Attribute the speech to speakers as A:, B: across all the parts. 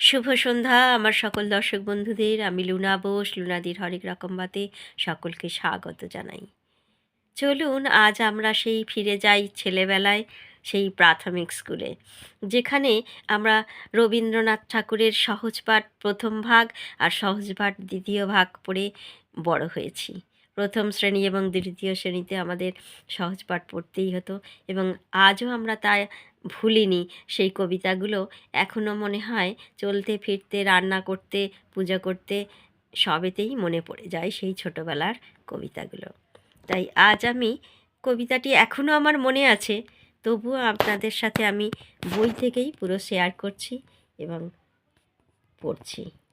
A: শুভ সন্ধ্যা, আমার সকল দর্শক বন্ধুদের। আমি লুনা বোস, লুনাদির হরেক রকম বাতে সকলকে স্বাগত জানাই। চলুন, আজ আমরা সেই ফিরে যাই ছেলেবেলায়, সেই প্রাথমিক স্কুলে, যেখানে আমরা রবীন্দ্রনাথ ঠাকুরের সহজপাঠ প্রথম ভাগ আর সহজপাঠ দ্বিতীয় ভাগ পড়ে বড় হয়েছি। প্রথম শ্রেণি এবং দ্বিতীয় শ্রেণীতে আমাদের সহজপাঠ পড়তেই হতো এবং আজও আমরা তা ভুলিনি। সেই কবিতাগুলো এখনও মনে হয় চলতে, ফিরতে, রান্না করতে, পূজা করতে সবেতেই মনে পড়ে যায় সেই ছোটোবেলার কবিতাগুলো। তাই আজ আমি কবিতাটি এখনও আমার মনে আছে, তবুও আপনাদের সাথে আমি বই থেকেই পুরো শেয়ার করছি এবং পড়ছি।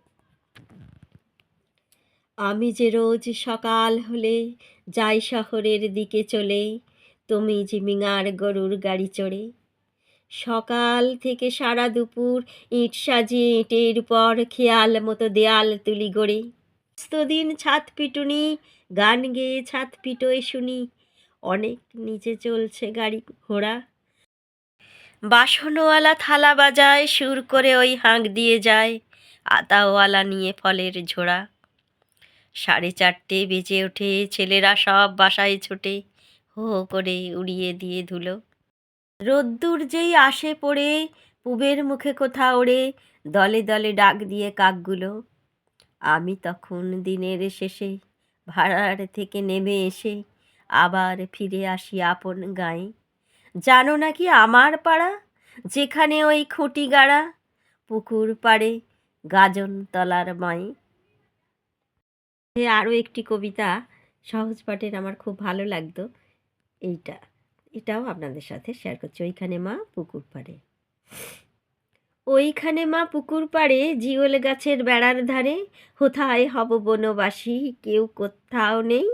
A: আমি যে রোজ সকাল হলে যাই শহরের দিকে চলে, তুমি জিমিঙার গরুর গাড়ি চড়ে। সকাল থেকে সারা দুপুর ইট সাজিয়ে ইটের পর খেয়াল মতো দেয়াল তুলি গড়ে। দিন ছাদ পিটুনি, গান গেয়ে ছাদ পিটোয় শুনি, অনেক নিচে চলছে গাড়ি ঘোড়া। বাসনওয়ালা থালা বাজায়, সুর করে ওই হাঁক দিয়ে যায়, আতাওয়ালা নিয়ে ফলের ঝোড়া। সাড়ে চারটে বেজে ওঠে, ছেলেরা সব বাসায় ছোটে। হো করে উড়িয়ে দিয়ে ধুলো। রোদ্দুর যেই আসে পড়ে, পুবের মুখে কোথা ওড়ে, দলে দলে ডাক দিয়ে কাকগুলো। আমি তখন দিনের শেষে ভাড়ার থেকে নেমে এসে আবার ফিরে আসি আপন গায়ে। জানো নাকি আমার পাড়া? যেখানে ওই খুঁটি গাড়া, পুকুর পাড়ে গাজন তলার মায়ে। আরও একটি কবিতা সহজ পাঠের আমার খুব ভালো লাগতো। এইটা। এটাও আপনাদের সাথে শেয়ার করছি। ওইখানে মা পুকুর পাড়ে। ওইখানে মা পুকুর পাড়ে, জিওল গাছের বেড়ার ধারে, কোথায় হব বনবাসী? কেউ কোথাও নেই।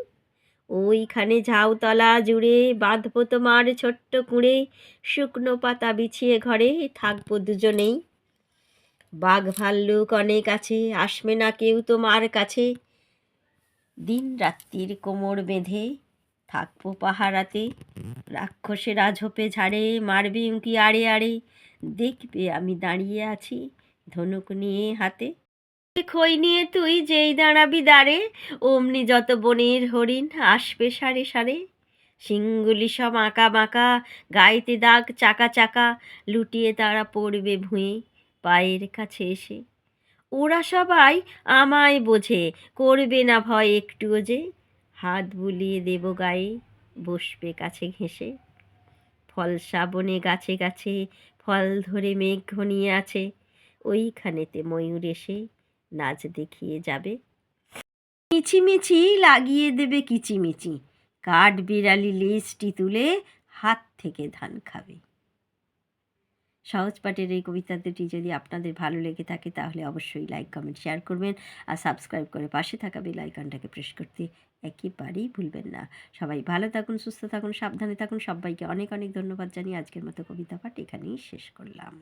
A: ওইখানে ঝাউতলা জুড়ে, বাঁধবো তোমার ছোট্ট কুঁড়ে, শুকনো পাতা বিছিয়ে ঘরে, থাকব দুজনেই। বাঘ ভাল্লুক অনেক আছে, আসবে না কেউ তোমার কাছে। দিন রাত্রির কোমর বেঁধে থাকব পাহারাতে। রাক্ষসেরা ঝোপে ঝাড়ে, মারবে উঁকি আড়ে আড়ে। দেখবে আমি দাঁড়িয়ে আছি ধনুক নিয়ে হাতে। খই নিয়ে তুই যেই দাঁড়াবি দাঁড়ে অমনি যত বনের হরিণ আসবে সারে সারে। সিংগুলি সব আঁকা বাঁকা, গায়েতে দাগ চাকা চাকা, লুটিয়ে তারা পড়বে ভুঁয়ে, পায়ের কাছে এসে। ওরা সবাই আমায় বোঝে, করবে না ভয় একটুও যে। হাত বুলিয়ে দেব গায়ে, বসবে কাছে ঘেঁষে। ফল শ্রাবণে গাছে গাছে, ফল ধরে মেঘ ঘনিয়ে আছে। ওইখানেতে ময়ূর এসে নাচ দেখিয়ে যাবে। মিছিমিছি লাগিয়ে দেবে কিচিমিচি। কাঠ বিড়ালি লিস্টটি তুলে হাত থেকে ধান খাবে। সহজ পাঠের এই কবিতা দুটি যদি আপনাদের ভালো লেগে থাকে, তাহলে অবশ্যই লাইক কমেন্ট শেয়ার করবেন আর সাবস্ক্রাইব করে পাশে থাকা বেল আইকনটাকে প্রেস করতে একেবারেই ভুলবেন না। সবাই ভালো থাকুন, সুস্থ থাকুন, সাবধানে থাকুন। সবাইকে অনেক অনেক ধন্যবাদ জানিয়ে আজকের মতো কবিতা পাঠ এখানেই শেষ করলাম।